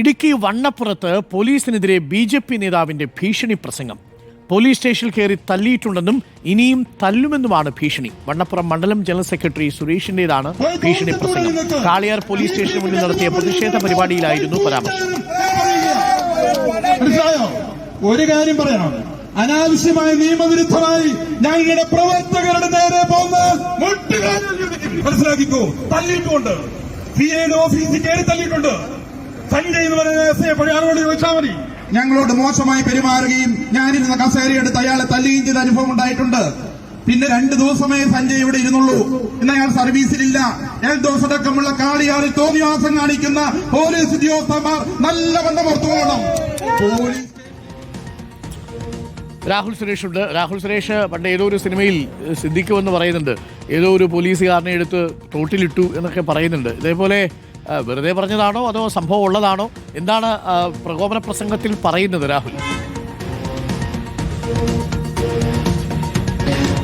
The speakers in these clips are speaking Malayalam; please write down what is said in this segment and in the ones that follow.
ഇടുക്കി വണ്ണപ്പുറത്ത് പോലീസിനെതിരെ ബി ജെ പി നേതാവിന്റെ ഭീഷണി പ്രസംഗം. പോലീസ് സ്റ്റേഷനിൽ കയറി തല്ലിയിട്ടുണ്ടെന്നും ഇനിയും തല്ലുമെന്നുമാണ് ഭീഷണി. വണ്ണപ്പുറം മണ്ഡലം ജനറൽ സെക്രട്ടറി സുരേഷിന്റേതാണ് ഭീഷണി പ്രസംഗം. കാളിയാർ പോലീസ് സ്റ്റേഷന് മുന്നിൽ നടത്തിയ പ്രതിഷേധ പരിപാടിയിലായിരുന്നു പരാമർശം. ഒരു കാര്യം പറയണം. അനാവശ്യമായ നിയമവിരുദ്ധമായി ഞങ്ങളുടെ പ്രവർത്തകരുടെ നേരെ പോകുന്ന. മനസ്സിലാക്കിക്കോ? തല്ലിയിട്ടുണ്ട് സി എയുടെ ഓഫീസിൽ കയറി തല്ലിയിട്ടുണ്ട് സഞ്ജയ് എന്ന് പറയുന്ന എസ് ചോദിച്ചാൽ മതി. ഞങ്ങളോട് മോശമായി പെരുമാറുകയും ഞാനിരുന്ന കസേരയെടുത്ത് അയാളെ തല്ലുകയും ചെയ്ത അനുഭവം ഉണ്ടായിട്ടുണ്ട്. പിന്നെ രണ്ട് ദിവസമേ സഞ്ജയ് ഇവിടെ ഇരുന്നുള്ളൂ. ഇന്ന് അയാൾ സർവീസിലില്ല. എൽദോസ് അടക്കമുള്ള കാളിയാറിൽ തോന്നിവാസം കാണിക്കുന്ന പോലീസ് ഉദ്യോഗസ്ഥന്മാർ നല്ല ബന്ധം ഓർത്തുകൊള്ളണം പോലീസ് രാഹുൽ സുരേഷ് ഉണ്ട്. രാഹുൽ സുരേഷ് പണ്ട് ഏതോ ഒരു സിനിമയിൽ സിദ്ദിഖ് എന്ന് പറയുന്നുണ്ട്. ഏതോ ഒരു പോലീസുകാരനെ എടുത്ത് തോട്ടിലിട്ടു എന്നൊക്കെ പറയുന്നുണ്ട്. ഇതേപോലെ വെറുതെ പറഞ്ഞതാണോ അതോ സംഭവം ഉള്ളതാണോ? എന്താണ് പ്രകോപന പ്രസംഗത്തിൽ പറയുന്നത് രാഹുൽ?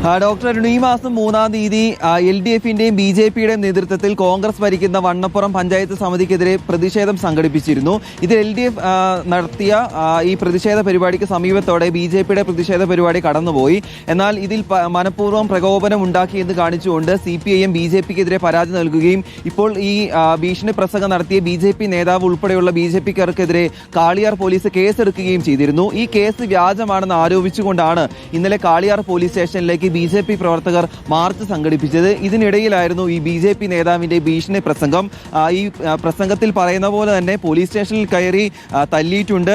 ഡോക്ടർ അരുൺ ഈ മാസം മൂന്നാം തീയതി എൽ ഡി എഫിന്റെയും ബി ജെ പിയുടെയും നേതൃത്വത്തിൽ കോൺഗ്രസ് ഭരിക്കുന്ന വണ്ണപ്പുറം പഞ്ചായത്ത് സമിതിക്കെതിരെ പ്രതിഷേധം സംഘടിപ്പിച്ചിരുന്നു. ഇതിൽ എൽ ഡി എഫ് നടത്തിയ ഈ പ്രതിഷേധ പരിപാടിക്ക് സമീപത്തോടെ ബി ജെ പിയുടെ പ്രതിഷേധ പരിപാടി കടന്നുപോയി. എന്നാൽ ഇതിൽ മനഃപൂർവം പ്രകോപനം ഉണ്ടാക്കിയെന്ന് കാണിച്ചുകൊണ്ട് C P I M B J പിക്കെതിരെ പരാതി നൽകുകയും ഇപ്പോൾ ഈ ഭീഷണി പ്രസംഗം നടത്തിയ ബി ജെ പി നേതാവ് ഉൾപ്പെടെയുള്ള ബി ജെ പിക്കാർക്കെതിരെ കാളിയാർ പോലീസ് കേസെടുക്കുകയും ചെയ്തിരുന്നു. ഈ കേസ് വ്യാജമാണെന്ന് ആരോപിച്ചുകൊണ്ടാണ് ഇന്നലെ കാളിയാർ പോലീസ് സ്റ്റേഷനിലേക്ക് ബി ജെ പി പ്രവർത്തകർ മാർച്ച് സംഘടിപ്പിച്ചത്. ഇതിനിടയിലായിരുന്നു ഈ ബി ജെ പി നേതാവിന്റെ ഭീഷണി പ്രസംഗം. ഈ പ്രസംഗത്തിൽ പറയുന്ന പോലെ തന്നെ പോലീസ് സ്റ്റേഷനിൽ കയറി തല്ലിയിട്ടുണ്ട്.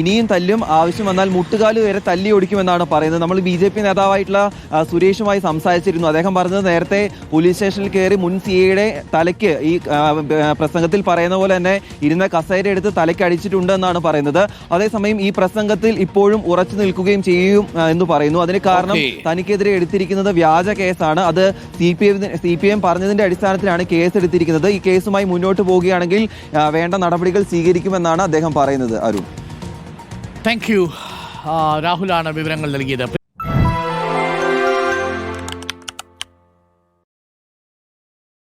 ഇനിയും തല്ലും. ആവശ്യം വന്നാൽ മുട്ടുകാൽ വരെ തല്ലി ഓടിക്കുമെന്നാണ് പറയുന്നത്. നമ്മൾ ബി ജെ പി നേതാവായിട്ടുള്ള സുരേഷുമായി സംസാരിച്ചിരുന്നു. അദ്ദേഹം പറഞ്ഞത് നേരത്തെ പോലീസ് സ്റ്റേഷനിൽ കയറി മുൻ സി എയുടെ തലയ്ക്ക് ഈ പ്രസംഗത്തിൽ പറയുന്ന പോലെ തന്നെ ഇരുന്ന കസേര എടുത്ത് തലയ്ക്ക് അടിച്ചിട്ടുണ്ട് എന്നാണ് പറയുന്നത്. അതേസമയം ഈ പ്രസംഗത്തിൽ ഇപ്പോഴും ഉറച്ചു നിൽക്കുകയും ചെയ്യും എന്ന് പറയുന്നു. അതിന് കാരണം. തനിക്കെതിരെ എടുത്തിരിക്കുന്നത് വ്യാജ കേസാണ്. അത് C P M C P M പറഞ്ഞതിന്റെ അടിസ്ഥാനത്തിലാണ് കേസ് എടുത്തിരിക്കുന്നത്. ഈ കേസുമായി മുന്നോട്ട് പോവുകയാണെങ്കിൽ വേണ്ട നടപടികൾ സ്വീകരിക്കുമെന്നാണ് അദ്ദേഹം പറയുന്നത് അരുൺ. താങ്ക് യു രാഹുലാണ് വിവരങ്ങൾ നൽകിയത്.